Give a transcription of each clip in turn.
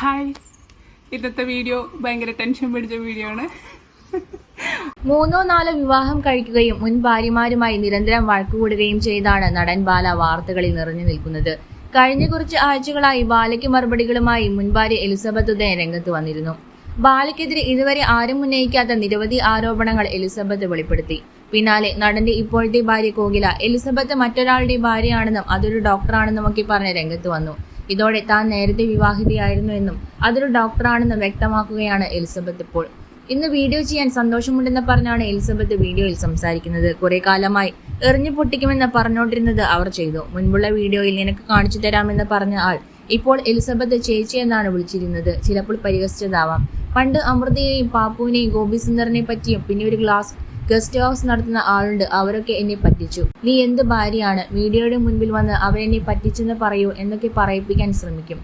Hi ഇന്നത്തെ video ഭയങ്കര tension പിടിച്ച വീഡിയോ ആണ്. മൂന്നോ നാലോ വിവാഹം കഴിക്കുകയും മുൻ ഭാര്യമാരുമായി നിരന്തരം വഴക്കുകൂടുകയും ചെയ്താണ് നടൻ ബാല വാർത്തകളിൽ നിറഞ്ഞു നിൽക്കുന്നത്. കഴിഞ്ഞ കുറച്ച് ആഴ്ചകളായി ബാലയ്ക്ക് മറുപടികളുമായി മുൻ ഭാര്യ എലിസബത്ത് ഉദയൻ രംഗത്ത് വന്നിരുന്നു. ബാലയ്ക്കെതിരെ ഇതുവരെ ആരും ഉന്നയിക്കാത്ത നിരവധി ആരോപണങ്ങൾ എലിസബത്ത് വെളിപ്പെടുത്തി. പിന്നാലെ നടന്റെ ഇപ്പോഴത്തെ ഭാര്യ കോകില എലിസബത്ത് മറ്റൊരാളുടെ ഭാര്യയാണെന്നും അതൊരു ഡോക്ടറാണെന്നും ഒക്കെ പറഞ്ഞ് രംഗത്ത് വന്നു. ഇതോടെ താൻ നേരത്തെ വിവാഹിതയായിരുന്നു എന്നും അതൊരു ഡോക്ടറാണെന്ന് വ്യക്തമാക്കുകയാണ് എലിസബത്ത് ഇപ്പോൾ. ഇന്ന് വീഡിയോ ചെയ്യാൻ സന്തോഷമുണ്ടെന്ന് പറഞ്ഞാണ് എലിസബത്ത് വീഡിയോയിൽ സംസാരിക്കുന്നത്. കുറെ കാലമായി എറിഞ്ഞു പൊട്ടിക്കുമെന്ന് പറഞ്ഞുകൊണ്ടിരുന്നത് അവർ ചെയ്തു. മുൻപുള്ള വീഡിയോയിൽ നിനക്ക് കാണിച്ചു തരാമെന്ന് പറഞ്ഞ ആൾ ഇപ്പോൾ എലിസബത്ത് ചേച്ചി എന്നാണ് വിളിച്ചിരുന്നത്. ചിലപ്പോൾ പരിഹസിച്ചതാവാം. പണ്ട് അമൃതയെയും പാപ്പുവിനെയും ഗോപിസുന്ദറിനെ പറ്റിയും പിന്നെ ഒരു ഗ്ലാസ് ഗസ്റ്റ് ഹൗസ് നടത്തുന്ന ആളുണ്ട്. അവരൊക്കെ എന്നെ പറ്റിച്ചു. നീ എന്ത് ഭാര്യയാണ്? വീഡിയോയുടെ മുൻപിൽ വന്ന് അവരെന്നെ പറ്റിച്ചെന്ന് പറയൂ എന്നൊക്കെ പറയിപ്പിക്കാൻ ശ്രമിക്കും.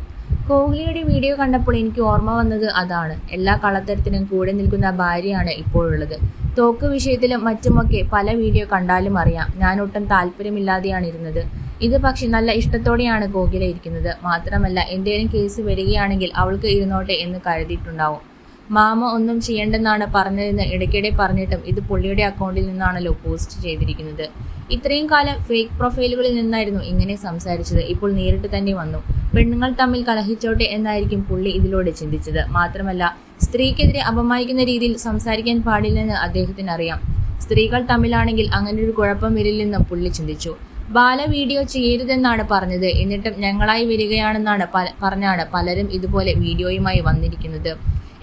കോഹ്ലിയുടെ വീഡിയോ കണ്ടപ്പോൾ എനിക്ക് ഓർമ്മ വന്നത് അതാണ്. എല്ലാ കള്ളത്തരത്തിനും കൂടെ നിൽക്കുന്ന ഭാര്യയാണ് ഇപ്പോഴുള്ളത്. തോക്ക് വിഷയത്തിലും മറ്റുമൊക്കെ പല വീഡിയോ കണ്ടാലും അറിയാം. ഞാൻ ഒട്ടും താല്പര്യമില്ലാതെയാണ് ഇരുന്നത് ഇത് പക്ഷെ നല്ല ഇഷ്ടത്തോടെയാണ് കോകില ഇരിക്കുന്നത് മാത്രമല്ല എന്തെങ്കിലും കേസ് വരികയാണെങ്കിൽ അവൾക്ക് ഇരുന്നോട്ടെ എന്ന് കരുതിയിട്ടുണ്ടാവും. മാമ ഒന്നും ചെയ്യണ്ടെന്നാണ് പറഞ്ഞതെന്ന് ഇടയ്ക്കിടെ പറഞ്ഞിട്ടും ഇത് പുള്ളിയുടെ അക്കൗണ്ടിൽ നിന്നാണല്ലോ പോസ്റ്റ് ചെയ്തിരിക്കുന്നത്. ഇത്രയും കാലം ഫേക്ക് പ്രൊഫൈലുകളിൽ നിന്നായിരുന്നു ഇങ്ങനെ സംസാരിച്ചത്. ഇപ്പോൾ നേരിട്ട് തന്നെ വന്നു. പെണ്ണുങ്ങൾ തമ്മിൽ കലഹിച്ചോട്ടെ എന്നായിരിക്കും പുള്ളി ഇതിലൂടെ ചിന്തിച്ചത്. മാത്രമല്ല സ്ത്രീക്കെതിരെ അപമാനിക്കുന്ന രീതിയിൽ സംസാരിക്കാൻ പാടില്ലെന്ന് അദ്ദേഹത്തിന് അറിയാം സ്ത്രീകൾ തമ്മിലാണെങ്കിൽ അങ്ങനെ ഒരു കുഴപ്പം വരില്ലെന്നും പുള്ളി ചിന്തിച്ചു. ബാല വീഡിയോ ചെയ്യരുതെന്നാണ് പറഞ്ഞത്. എന്നിട്ടും ഞങ്ങളായി വരികയാണെന്നാണ് പറഞ്ഞാണ് പലരും ഇതുപോലെ വീഡിയോയുമായി വന്നിരിക്കുന്നത്.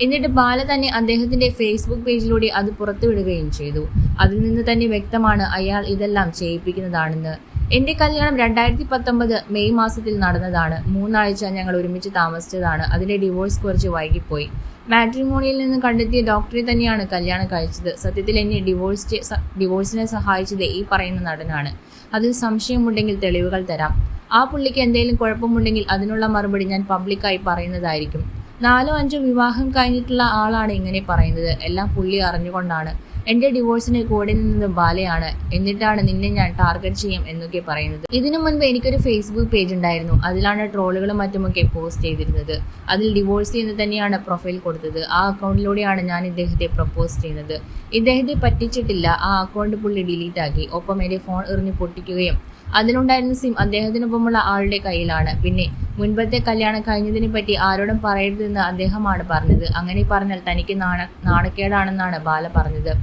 എന്നിട്ട് ബാല തന്നെ അദ്ദേഹത്തിന്റെ ഫേസ്ബുക്ക് പേജിലൂടെ അത് പുറത്തുവിടുകയും ചെയ്തു. അതിൽ നിന്ന് തന്നെ വ്യക്തമാണ് അയാൾ ഇതെല്ലാം ചെയ്യിപ്പിക്കുന്നതാണെന്ന്. എന്റെ കല്യാണം രണ്ടായിരത്തി പത്തൊമ്പത് മെയ് മാസത്തിൽ നടന്നതാണ്. മൂന്നാഴ്ച ഞങ്ങൾ ഒരുമിച്ച് താമസിച്ചതാണ്. അതിന്റെ ഡിവോഴ്സ് കുറച്ച് വൈകിപ്പോയി. മാട്രിമോണിയിൽ നിന്ന് കണ്ടെത്തിയ ഡോക്ടറെ തന്നെയാണ് കല്യാണം കഴിച്ചത്. സത്യത്തിൽ എന്നെ ഡിവോഴ്സ് ഡിവോഴ്സിനെ സഹായിച്ചത് ഈ പറയുന്ന നടനാണ്. അതിൽ സംശയമുണ്ടെങ്കിൽ തെളിവുകൾ തരാം. ആ പുള്ളിക്ക് എന്തെങ്കിലും കുഴപ്പമുണ്ടെങ്കിൽ അതിനുള്ള മറുപടി ഞാൻ പബ്ലിക്കായി പറയുന്നതായിരിക്കും. നാലോ അഞ്ചോ വിവാഹം കഴിഞ്ഞിട്ടുള്ള ആളാണ് ഇങ്ങനെ പറയുന്നത്. എല്ലാം പുള്ളി അറിഞ്ഞുകൊണ്ടാണ്. എന്റെ ഡിവോഴ്സിന് കൂടെ നിന്നത് ബാലയാണ്. എന്നിട്ടാണ് നിന്നെ ഞാൻ ടാർഗറ്റ് ചെയ്യും എന്നൊക്കെ പറയുന്നത്. ഇതിനു മുൻപ് എനിക്കൊരു ഫേസ്ബുക്ക് പേജ് ഉണ്ടായിരുന്നു. അതിലാണ് ട്രോളുകളും മറ്റുമൊക്കെ പോസ്റ്റ് ചെയ്തിരുന്നത്. അതിൽ ഡിവോഴ്സ് എന്ന് തന്നെയാണ് പ്രൊഫൈൽ കൊടുത്തത്. ആ അക്കൗണ്ടിലൂടെയാണ് ഞാൻ ഇദ്ദേഹത്തെ പ്രപ്പോസ് ചെയ്യുന്നത്. ഇദ്ദേഹത്തെ പറ്റിച്ചിട്ടില്ല. ആ അക്കൗണ്ട് പുള്ളി ഡിലീറ്റ് ആക്കി. ഒപ്പം എന്റെ ഫോൺ എറിഞ്ഞു പൊട്ടിക്കുകയും അതിലുണ്ടായിരുന്ന സിം അദ്ദേഹത്തിനൊപ്പമുള്ള ആളുടെ കയ്യിലാണ്. പിന്നെ മുൻപത്തെ കല്യാണം കഴിഞ്ഞതിനെ പറ്റി ആരോടും പറയരുതെന്ന് അദ്ദേഹമാണ് പറഞ്ഞത്. അങ്ങനെ പറഞ്ഞാൽ തനിക്ക് നാണ നാണക്കേടാണെന്നാണ് ബാല പറഞ്ഞത്.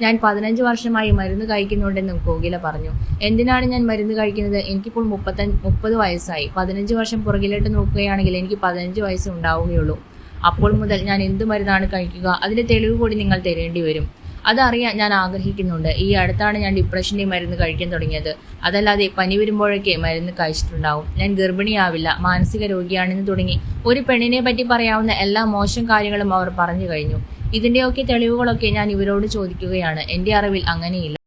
ഞാൻ പതിനഞ്ച് വർഷമായി മരുന്ന് കഴിക്കുന്നുണ്ടെന്നും കോകില പറഞ്ഞു. എന്തിനാണ് ഞാൻ മരുന്ന് കഴിക്കുന്നത്? എനിക്കിപ്പോൾ മുപ്പത്തഞ്ച് മുപ്പത് വയസ്സായി. പതിനഞ്ച് വർഷം പുറകിലോട്ട് നോക്കുകയാണെങ്കിൽ എനിക്ക് പതിനഞ്ച് വയസ്സ് ഉണ്ടാവുകയുള്ളൂ. അപ്പോൾ മുതൽ ഞാൻ എന്ത് മരുന്നാണ് കഴിക്കുക? അതിന്റെ തെളിവ് കൂടി നിങ്ങൾ തരേണ്ടി വരും. അതറിയാൻ ഞാൻ ആഗ്രഹിക്കുന്നുണ്ട്. ഈ അടുത്താണ് ഞാൻ ഡിപ്രഷന്റെ മരുന്ന് കഴിക്കാൻ തുടങ്ങിയത്. അതല്ലാതെ പനി വരുമ്പോഴൊക്കെ മരുന്ന് കഴിച്ചിട്ടുണ്ടാവും. ഞാൻ ഗർഭിണിയാവില്ല മാനസിക രോഗിയാണെന്ന് തുടങ്ങി ഒരു പെണ്ണിനെ പറ്റി പറയാവുന്ന എല്ലാ മോശം കാര്യങ്ങളും അവർ പറഞ്ഞു കഴിഞ്ഞു. ഇതിന്റെയൊക്കെ തെളിവുകളൊക്കെ ഞാൻ ഇവരോട് ചോദിക്കുകയാണ്. എന്റെ അറിവിൽ അങ്ങനെയില്ല.